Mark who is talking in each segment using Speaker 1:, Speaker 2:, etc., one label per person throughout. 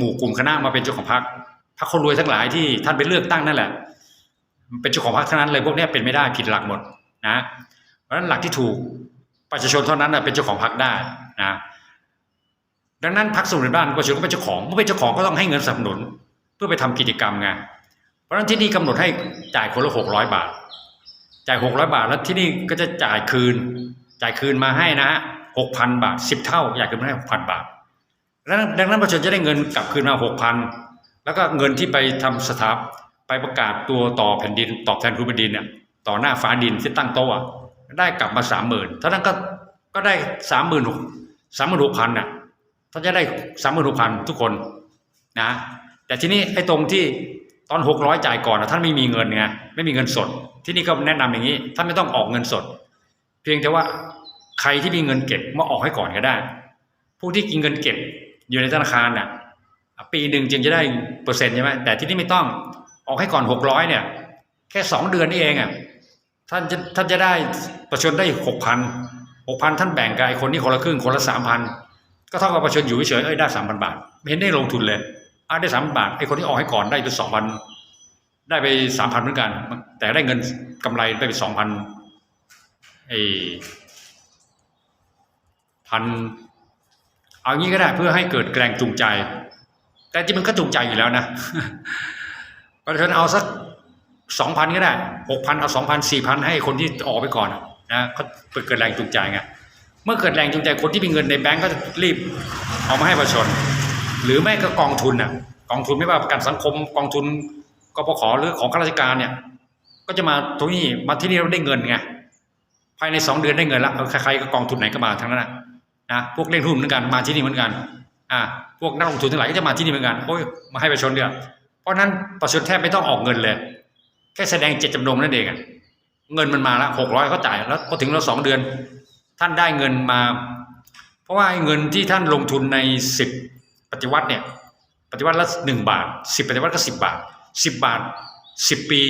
Speaker 1: หมู่กลุ่มคณะมาเป็นเจ้าของพรรคพรรคคนรวยทั้งหลายที่ท่านไปเลือกตั้งนั่นแหละ เป็นเจ้าของพรรคทั้งนั้นเลยพวกนี้เป็นไม่ได้ผิดหลักหมดนะเพราะฉะนั้นหลักที่ถูกประชาชนเท่านั้นเป็นเจ้าของพรรคได้นะดังนั้นพรรคสมุนบ้านประชาชนก็เป็นเจ้าของเมื่อเป็นเจ้าของก็ต้องให้เงินสนับสนุน เพื่อไปทำกิจกรรมไงเพราะฉะนั้นที่นี่กำหนดให้จ่ายคนละหกร้อยบาท จ่ายหกร้อยบาทแล้วที่นี่ก็จะจ่ายคืน จ่ายคืนมาให้นะฮะหกพันบาทสิบเท่าจ่ายคืนมาให้หกพันบาท แล้วดังนั้นประชาชนจะได้เงินกลับคืนมาหกพันแล้วก็เงินที่ไปทำสถาปไปประกาศตัวต่อแผ่นดิน ตอบแทนคุณแผ่นดินเนี่ยต่อหน้าฟ้าดินที่ตั้งโต๊ะได้กลับมาสามหมื่นท่านั้นก็ก็ได้สามหมื่นหกสามหมื่นหกพันน่ะท่านจะได้สามหมื่นหกพันทุกคนนะแต่ทีนี้ไอ้ตรงที่ตอนหกร้อยจ่ายก่อนนะท่านไม่มีเงินไงไม่มีเงินสด ที่นี่ก็แนะนำอย่างนี้ท่านไม่ต้องออกเงินสด เพียงแต่ว่าใครที่มีเงินเก็บมาออกให้ก่อนก็ได้ ผู้ที่กินเงินเก็บ อยู่ในธนาคารน่ะปีหนึ่งจึงจะได้เปอร์เซ็นต์ใช่ไหมแต่ที่นี่ไม่ต้องออกให้ก่อนหกร้อยเนี่ย แค่สองเดือนนี่เองอะท่านจะท่านจะได้ประชนได้หกพันหกพันท่านแบ่งกับไอ้คนที่คนละครึ่งคนละสามพันก็เท่ากับประชนอยู่เฉยๆเอ้ยได้สามพันบาท ไม่เห็นได้ลงทุนเลยอะได้สามพันบาทไอ้คนที่ออกให้ก่อนได้ไปสองพันได้ไปสามพันเหมือนกัน แต่ได้เงินกำไรได้ไปสองพันไอ้พัน เอางี้ก็ได้เพื่อให้เกิดแรงจูงใจ แต่จริงมันก็จูงใจอยู่แล้วนะประชาชนเอาสักสองพันก็ได้หกพันเอาสองพันสี่พันให้คนที่ออกไปก่อนอะนะก็เกิดแรงจูงใจไงเมื่อเกิดแรงจูงใจคนที่มีเงินในแบงก์ก็จะรีบเอามาให้ประชาชน หรือไม่ก็กองทุนอะกองทุนไม่ว่าประกันสังคมกองทุนกปขหรือของข้าราชการเนี่ย ก็จะมาตรงนี้มาที่นี่เราได้เงินไงภายในสองเดือนได้เงินละใครๆก็กองทุนไหนก็มาทั้งนั้นนะ นะพวกเล่นหุ้นเหมือนกันมาที่นี่เหมือนกันอ่าพวกนักลงทุนทั้งหลายก็จะมาที่นี่เหมือนกันโอ้ยมาให้ประชาชนเดียวเพราะนั้นประชาชนแทบไม่ต้องออกเงินเลย แค่แสดงเจตจำนงนั่นเองอะเงินมันมาละหกร้อยเขาจ่ายแล้วพอถึงเราสองเดือน ท่านได้เงินมา เพราะว่าเงินที่ท่านลงทุนในสิบปฏิวัติเนี่ยปฏิวัติละหนึ่งบาทสิบปฏิวัติก็สิบบาทสิบบาทสิบปี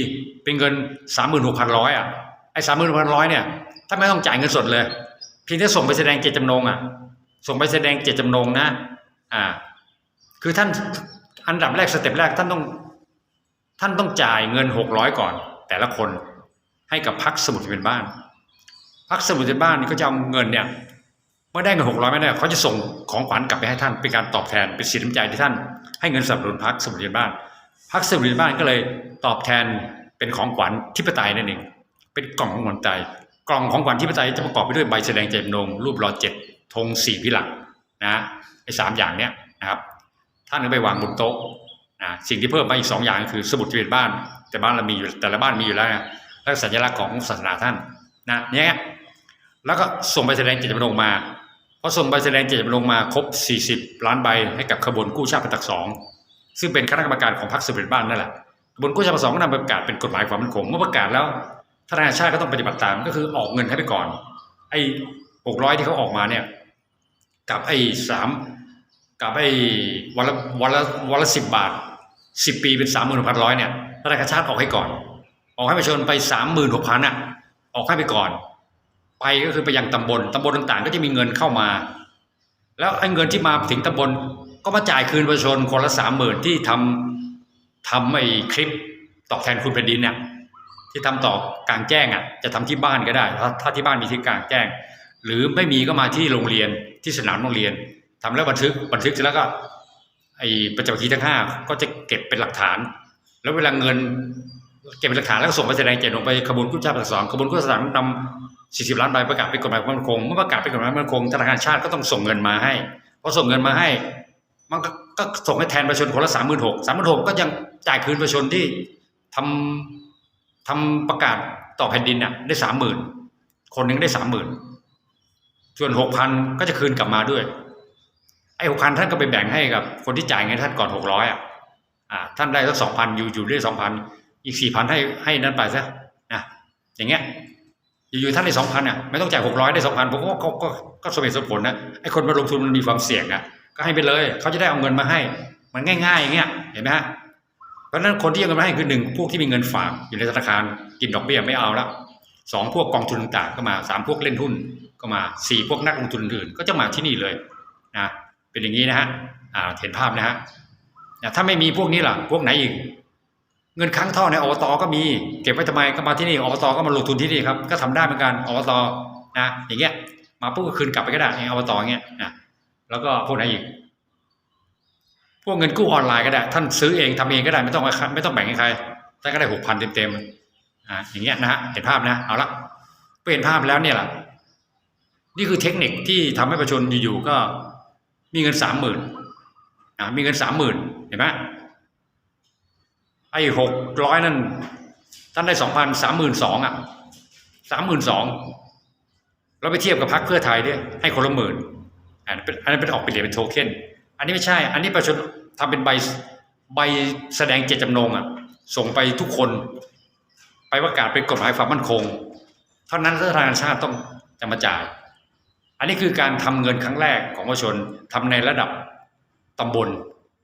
Speaker 1: เป็นเงินสามหมื่นหกพันร้อยอะไอ้สามหมื่นหกพันร้อยเนี่ยท่านไม่ต้องจ่ายเงินสดเลย เพียงแค่ส่งไปแสดงเจตจำนงอะ ส่งไปแสดงเจตจำนงนะ อ่า คือท่านอันดับแรกสเต็ปแรกท่านต้อง ท่านต้องจ่ายเงินหกร้อยก่อน แต่ละคนให้กับพักสมุดเบียนบ้านพักสมุดเบียนบ้านนี่ก็จะเอาเงินเนี่ยเมื่อได้เงินหกร้อยไม่ได้เขาจะส่งของขวัญกลับไปให้ท่านเป็นการตอบแทนเป็นสินน้ำใจที่ท่าน ให้เงินสนับสนุนพักสมุดเบียนบ้านพักสมุดเบียนบ้านก็เลยตอบแทนเป็นของขวัญทิปไตยนั่นเองเป็นกล่องของขวัญใจ กล่องของขวัญทิปไตยจะประกอบไปด้วยใบแสดงเจตจำนงรูปหล่อเจ็ดธงสี่พิหลักนะไอ้สามอย่างเนี้ยนะครับท่านก็ไปวางบนโต๊ะนะสิ่งที่เพิ่มมาอีกสองอย่างก็คือสมุดทะเบียนบ้าน แต่บ้านเรามีอยู่แต่ละบ้านมีอยู่แล้วนะแล้วสัญลักษณ์ของศาสนาท่านนะเนี้ยแล้วก็ส่งใบแสดงเจตจำนงมาพอส่งใบแสดงเจตจำนงมาครบ 40 ล้านใบให้กับขบวนกู้ชาติประตักสองซึ่งเป็นคณะกรรมการของพรรคสมุดทะเบียนบ้านนั่นแหละขบวนกู้ชาติประตักสองก็นำปประกาศเป็นกฎหมายความมั่นคงเมื่อประกาศแล้ว ทนายชาติก็ต้องปฏิบัติตามก็คือออกเงินให้ไปก่อน ไอ้หกร้อยที่เขาออกมาเนี่ย กับไอ้สามกับไอ้วันละวันละวันละสิบบาทสิบปีเป็นสามหมื่นหกพันร้อยเนี่ยธนาคารชาติออกให้ก่อน ออกให้ประชาชนไปสามหมื่นหกพันอะ ออกให้ไปก่อน ไปก็คือไปยังตำบลตำบลต่างๆ ก็จะมีเงินเข้ามา แล้วไอ้เงินที่มาถึงตำบลก็มาจ่ายคืนประชาชนคนละสามหมื่นที่ทำทำไอ้คลิปตอบแทนคุณแผ่นดินเนี่ย ที่ทำต่อกลางแจ้งอะจะทำที่บ้านก็ได้ถ้าถ้าที่บ้านมีที่กลางแจ้ง หรือไม่มีก็มาที่โรงเรียนที่สนามโรงเรียนทำแล้วบันทึกบันทึกเสร็จแล้วก็ไอ้ประจักษ์คีย์ทั้งห้าก็จะเก็บเป็นหลักฐาน แล้วเวลาเงินเก็บเป็นหลักฐานแล้วก็ส่งไปแสดงเจตจำนงไปขบวนกู้ชาติประสองขบวนกู้ชาติประสองนำ40ล้านใบประกาศเป็นกฎหมายมั่นคงเมื่อประกาศเป็นกฎหมายมั่นคงธนาคารชาติก็ต้องส่งเงินมาให้พอส่งเงินมาให้ มันก็ก็ส่งให้แทนประชาชนคนละสามหมื่นหกสามหมื่นหกก็ยังจ่ายคืนประชาชนที่ทำ ทำประกาศต่อแผ่นดินน่ะได้สามหมื่นคนหนึ่งได้สามหมื่นส่วนหกพันก็จะคืนกลับมาด้วย ไอ้หกพันท่านก็ไปแบ่งให้กับ คนที่จ่ายเงินท่านก่อนหกร้อยอะอ่าท่านได้สักสองพันอยู่อยู่ได้สองพันอีกสี่พันให้ให้นั้นไปซะนะอย่างเงี้ยอยู่ๆท่านได้สองพันอะไม่ต้องจ่ายหกร้อยได้สองพันผมก็ก็ก็ก็สมเหตุสมผลนะไอ้คนมาลงทุนมันมีความเสี่ยงอะก็ให้ไปเลย เขาจะได้เอาเงินมาให้ มันง่ายๆอย่างเงี้ยเห็นไหมฮะ เพราะนั้นคนที่เอาเงินมาให้คือหนึ่งพวกที่มีเงินฝากอยู่ในธนาคารกินดอกเบี้ยไม่เอาละสองพวกกองทุนต่างก็มาสามพวกเล่นหุ้นก็มาสี่พวกนักลงทุนอื่นก็จะมาที่นี่เลยนะเป็นอย่างนี้นะฮะเห็นภาพนะฮะถ้าไม่มีพวกนี้ล่ะ พวกไหนอีกเงินค้างท่อในอบตก็มี เก็บไว้ทำไมก็มาที่นี่อบตก็มาลงทุนที่นี่ครับก็ทำได้เหมือนกันอบตนะอย่างเงี้ยมาปุ๊บก็คืนกลับไปก็ได้อย่างอบตอย่างเงี้ยนะแล้วก็พวกไหนอีก พวกเงินกู้ออนไลน์ก็ได้ ท่านซื้อเองทำเองก็ได้ไม่ต้องไม่ต้องแบ่งให้ใครท่านก็ได้หกพันเต็มๆอ่าอย่างเงี้ยนะฮะเห็นภาพนะเอาละเปลี่ยนภาพแล้วเนี่ยแหละนี่คือเทคนิคที่ทำให้ประชาชนอยู่ๆก็มีเงินสามหมื่นอ่ามีเงินสามหมื่นเห็นไหมไอ้หกร้อยนั่นท่านได้สองพันสามหมื่นสองอะสามหมื่นสองเราไปเทียบกับพรรคเพื่อไทยด้วยให้คนละหมื่นอันนั้นเป็นอันนั้นเป็นออกเป็นเหรียญเป็นโทเค็นอันนี้ไม่ใช่ อันนี้ประชาชน ทำเป็นใบใบแสดงเจตจำนงอะ ส่งไปทุกคน ไปประกาศเป็นกฎหมายความมั่นคง เท่านั้นรัฐบาลชาติต้องจะมาจ่าย อันนี้คือการทำเงินครั้งแรกของประชาชนทำในระดับตำบล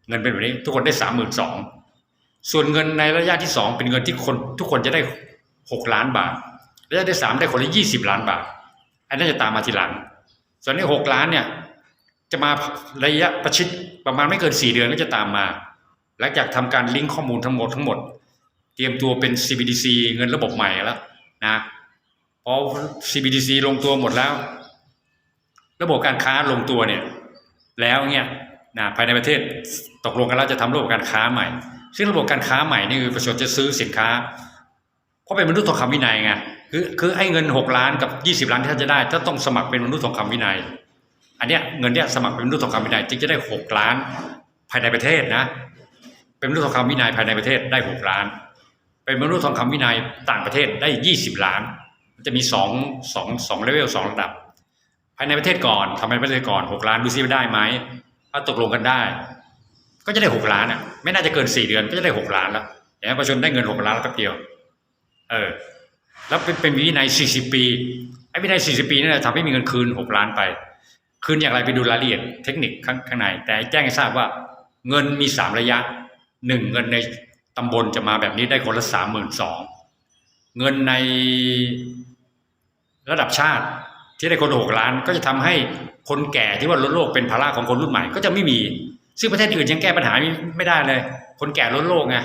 Speaker 1: เงินเป็นแบบนี้ ทุกคนได้สามหมื่นสองส่วนเงินในระยะที่สองเป็นเงินที่คน ทุกคนจะได้หกล้านบาทระยะที่สามได้คนละยี่สิบล้านบาท อันนั้นจะตามมาทีหลัง ส่วนในหกล้านเนี่ย จะมาระยะประชิดประมาณไม่เกินสี่เดือนก็จะตามมา หลังจากทำการลิงก์ข้อมูลทั้งหมดทั้งหมด เตรียมตัวเป็น CBDC เงินระบบใหม่แล้วนะพอ CBDC ลงตัวหมดแล้ว ระบบการค้าลงตัวเนี่ยแล้วเนี่ยนะภายในประเทศตกลงกันแล้วจะทำระบบการค้าใหม่ ซึ่งระบบการค้าใหม่นี่คือประชาชนจะซื้อสินค้า เพราะเป็นมนุษย์ทองคำวินัยไงคือคือไอ้เงินหกล้านกับยี่สิบล้านที่ท่านจะได้ถ้าต้องสมัครเป็นมนุษย์ทองคำวินัย อันเนี้ยเงินเนี้ยสมัครเป็นมนุษย์ทองคำวินัยจึงจะได้หกล้านภายในประเทศนะ เป็นมนุษย์ทองคำวินัยภายในประเทศได้หกล้าน เป็นมนุษย์ทองคำวินัยต่างประเทศได้ยี่สิบล้าน มันจะมีสองสองสองเลเวลสองระดับ ภายในประเทศก่อนทำในประเทศก่อนหกล้านดูซิว่าได้ไหมถ้าตกลงกันได้ ก็จะได้หกล้านอะ ไม่น่าจะเกินสี่เดือนก็จะได้หกล้านแล้วอย่างนั้นประชาชนได้เงินหกล้านแล้วแป๊บเดียวเออแล้วเป็นเป็นวินัยสี่สิบปีไอ้วินัยสี่สิบปีนี่แหละทำให้มีเงินคืนหกล้านไป คืนอย่างไรไปดูรายละเอียดเทคนิคข้างางใน แต่แจ้งให้ทราบว่าเงินมีสามระยะหนึ่งเงินในตำบลจะมาแบบนี้ได้คนละสามหมื่นสองเงินในระดับชาติที่ได้คนหกล้านก็จะทำให้คนแก่ที่ว่าลดโลกเป็นภาระของคนรุ่นใหม่ก็จะไม่มี ซึ่งประเทศอื่นยังแก้ปัญหาไม่ได้เลย คนแก่ลดโลกไง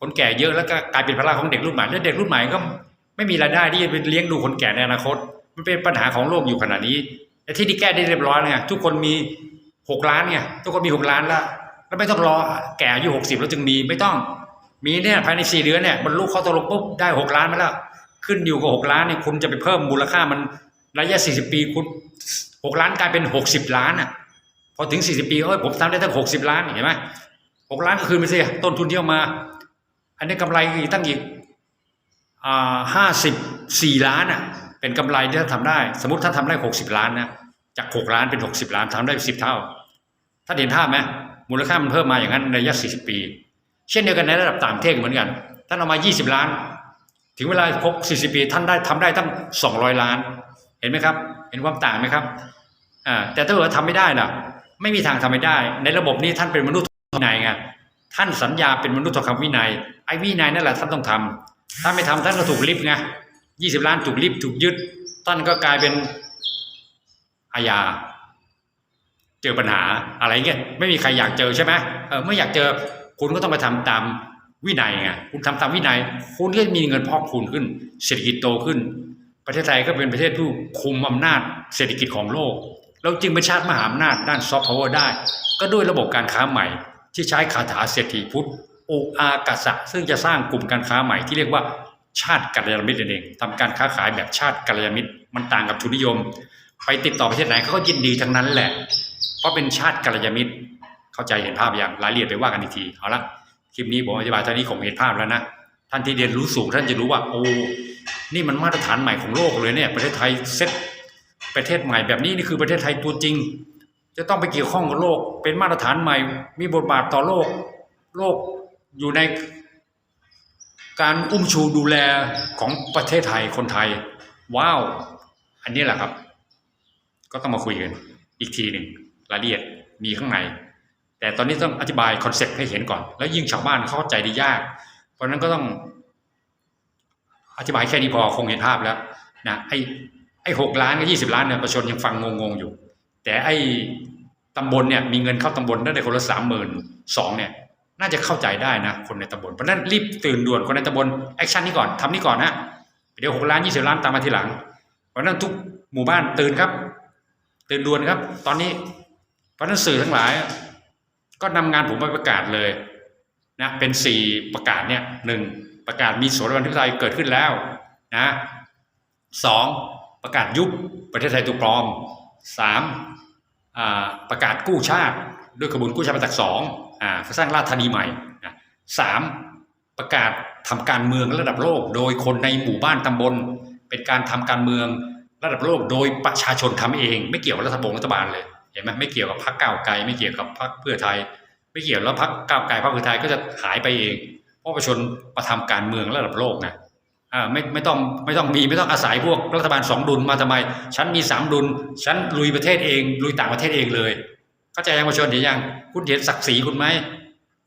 Speaker 1: คนแก่เยอะแล้วก็กลายเป็นภาระของเด็กรุ่นใหม่แล้วเด็กรุ่นใหม่ก็ไม่มีรายได้ที่จะไปเลี้ยงดูคนแก่ในอนาคต มันเป็นปัญหาของโลกอยู่ขนาดนี้ แต่ที่ที่แก้ได้เรียบร้อยไงทุกคนมีหกล้านไงทุกคนมีหกล้านแล้วแล้วไม่ต้องรอแก่อายุหกสิบแล้วจึงมีไม่ต้อง มีเนี่ยภายในสี่เดือนเนี่ยบรรลุข้อตกลงปุ๊บได้หกล้านมาแล้ว ขึ้นอยู่กับหกล้านเนี่ยคุณจะไปเพิ่มมูลค่ามันระยะสี่สิบปีคุณหกล้านกลายเป็นหกสิบล้านอะพอถึงสี่สิบปีเอ้ยผมทำได้ตั้งหกสิบล้านเห็นไหมหกล้านก็คืนไปสิต้นทุนที่เอามา อันนี้กำไรอีกตั้งอีกอ่าห้าสิบสี่ล้านอะ เป็นกำไรที่ท่านทำได้ สมมติถ้าทำได้หกสิบล้านนะจากหกล้านเป็นหกสิบล้านทำได้สิบเท่าถ้านเห็นภาพไหมมูลค่ามันเพิ่มมาอย่างนั้นในระยะสี่สิบปี เช่นเดียวกันในระดับต่างประเทศเหมือนกัน ท่านเอามายี่สิบล้าน ถึงเวลาครบสี่สิบปี ท่านได้ทำได้ตั้งสองร้อยล้าน เห็นไหมครับ เห็นความต่างไหมครับอ่าแต่ถ้าเกิดทำไม่ได้ล่ะ ไม่มีทางทำไม่ได้ ในระบบนี้ท่านเป็นมนุษย์วินัยไงท่านสัญญาเป็นมนุษย์ทองคำวินัยไอ้วินัยนั่นแหละท่านต้องทำถ้าไม่ทำท่านก็ถูกลิฟต์ไง ยี่สิบล้านถูกลิฟต์ถูกยึด ท่านก็กลายเป็นอาญา เจอปัญหาอะไรเงี้ยไม่มีใครอยากเจอใช่ไหมเออไม่อยากเจอคุณก็ต้องไปทำตามวินัยไงคุณทำตามวินัย คุณก็มีเงินพอกพูนขึ้น เศรษฐกิจโตขึ้น ประเทศไทยก็เป็นประเทศผู้คุมอำนาจเศรษฐกิจของโลกเราจึงเป็นชาติมหาอำนาจด้านซอฟต์พาวเวอร์ได้ ก็ด้วยระบบการค้าใหม่ ที่ใช้คาถาเศรษฐีพุทธโออากาสะซึ่งจะสร้างกลุ่มการค้าใหม่ที่เรียกว่า ชาติกัลยาณมิตรเองทำการค้าขายแบบชาติกัลยาณมิตร มันต่างกับทุนนิยม ไปติดต่อประเทศไหนเขาก็ยินดีทั้งนั้นแหละ เพราะเป็นชาติกัลยาณมิตร เข้าใจเห็นภาพอย่างรายละเอียดไปว่ากันอีกทีเอาละคลิปนี้ผมอธิบายเท่านี้คงเห็นภาพแล้วนะท่านที่เรียนรู้สูงท่านจะรู้ว่าโอ้นี่มันมาตรฐานใหม่ของโลกเลยเนี่ย ประเทศไทยเซตประเทศใหม่แบบนี้นี่คือประเทศไทยตัวจริง จะต้องไปเกี่ยวข้องกับโลก เป็นมาตรฐานใหม่ มีบทบาทต่อโลก โลกอยู่ใน การอุ้มชูดูแลของประเทศไทยคนไทย ว้าว อันนี้แหละครับ ก็ต้องมาคุยกันอีกทีหนึ่งรายละเอียดมีข้างใน แต่ตอนนี้ต้องอธิบายคอนเซ็ปต์ให้เห็นก่อน แล้วยิ่งชาวบ้านเข้าใจได้ยาก เพราะนั้นก็ต้องอธิบายแค่นี้พอคงเห็นภาพแล้วนะไอ้ไอ้หกล้านกับยี่สิบล้านเนี่ยประชาชนยังฟังงงๆอยู่ แต่ไอ้ตำบลเนี่ยมีเงินเข้าตำบลได้คนละสามหมื่นสองเนี่ย น่าจะเข้าใจได้นะ คนในตำบลเพราะนั้นรีบตื่นด่วนคนในตำบลแอคชั่นนี้ก่อนทำนี่ก่อนนะเดี๋ยวหกล้านยี่สิบล้านตามมาทีหลัง เพราะนั้นทุกหมู่บ้านตื่นครับ ตื่นด่วนครับ ตอนนี้ เพราะนั้นสื่อทั้งหลาย ก็นำงานผมไปประกาศเลยนะเป็นสี่ประกาศเนี่ยหนึ่งประกาศมีโสดาบันทิปไตยเกิดขึ้นแล้วนะสองประกาศยุบประเทศไทยตัวปลอมสามประกาศกู้ชาติด้วยกระบวนกู้ชาติมาจากสอง อ่าสร้างราชธานีใหม่สามประกาศทำการเมืองระดับโลก โดยคนในหมู่บ้านตำบล เป็นการทำการเมืองระดับโลก โดยประชาชนทำเอง ไม่เกี่ยวกับรัฐบงรัฐบาลเลยเห็นไหมไม่เกี่ยวกับพรรคก้าวไกลไม่เกี่ยวกับพรรคเพื่อไทย ไม่เกี่ยวแล้วพรรคก้าวไกลพรรคเพื่อไทยก็จะหายไปเองเพราะประชาชนมาทำการเมืองระดับโลกนะอ่าไม่ไม่ต้องไม่ต้องมีไม่ต้องอาศัยพวกรัฐบาลสองดุลมาทำไม ฉันมีสามดุลฉันลุยประเทศเองลุยต่างประเทศเองเลย เข้าใจยังประชาชนเห็นยังคุณเห็นศักดิ์ศรีคุณไหม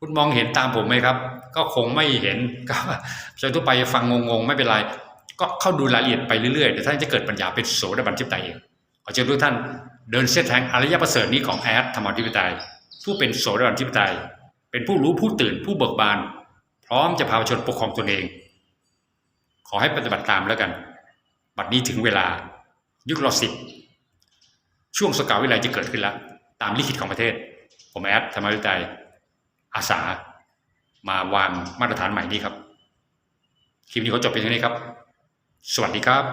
Speaker 1: คุณมองเห็นตามผมไหมครับ ก็คงไม่เห็นก็ประชาชนทั่วไปฟังงงๆไม่เป็นไร ก็เข้าดูรายละเอียดไปเรื่อยๆเดี๋ยวท่านจะเกิดปัญญาเป็นโสดาบันทิปไตยเองขอเชิญทุกท่านเดินเส้นทางอริยประเสริฐนี้ของแอดธรรมทิปไตยผู้เป็นโสดาบันทิปไตยเป็นผู้รู้ผู้ตื่นผู้เบิกบาน พร้อมจะพาชาชนปกครองตนเอง ขอให้ปฏิบัติตามแล้วกัน บัดนี้ถึงเวลา ยุครอสิบช่วงสกาวิไลจะเกิดขึ้นแล้ว ตามลิขิตของประเทศ ผมแอดธรรมวิจัยอาสามาวางมาตรฐานใหม่นี้ครับ คลิปนี้ก็จบเพียงเท่านี้ครับ สวัสดีครับ